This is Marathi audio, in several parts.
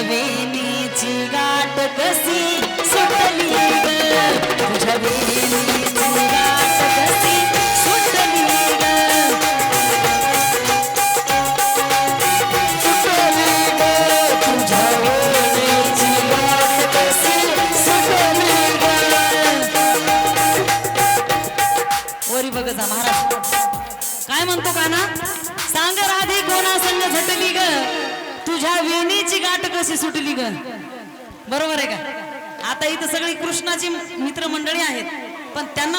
वेणीची गाठ कशी सुटली तुझ्या वेणीची गाठ कशी सुटली सुटली तुझ्या गाठ सुटली वरी महाराज. काय म्हणतो का ना सांग राधी माझ्या वेणीची गाठ कशी सुटली ग? बरोबर आहे का? आता इथं सगळी कृष्णाची मित्रमंडळी आहेत. पण त्यांना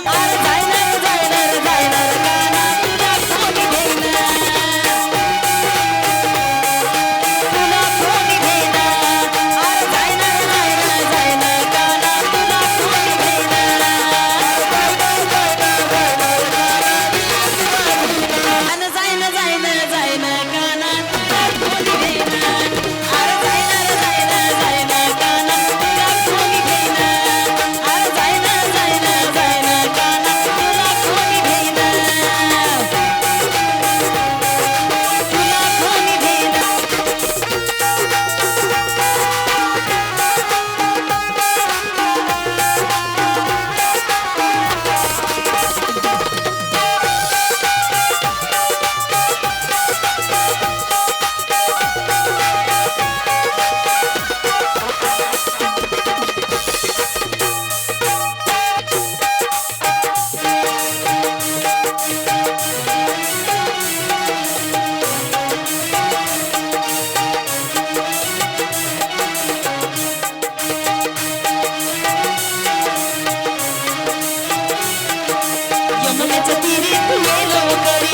यमुनेच्या तीरी तू ये लवकरी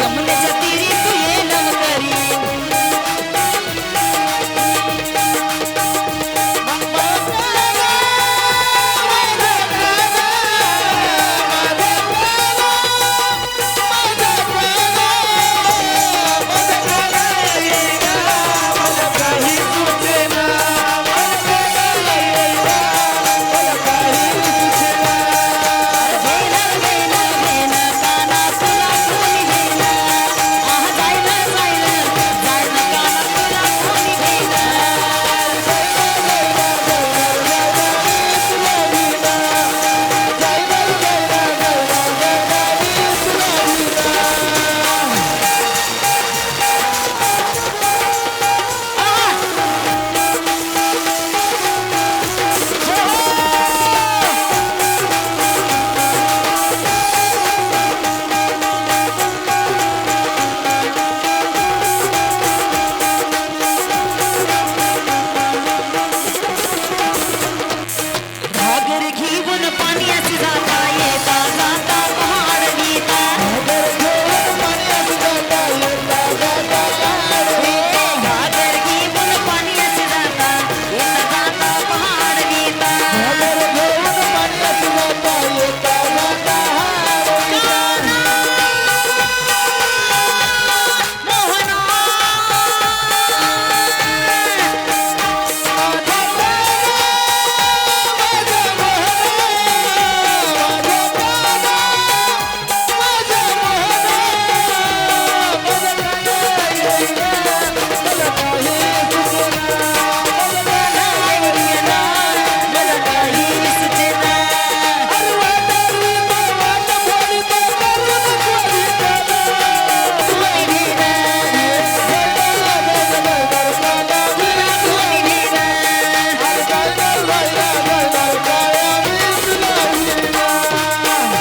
यमुनेच्या तीरी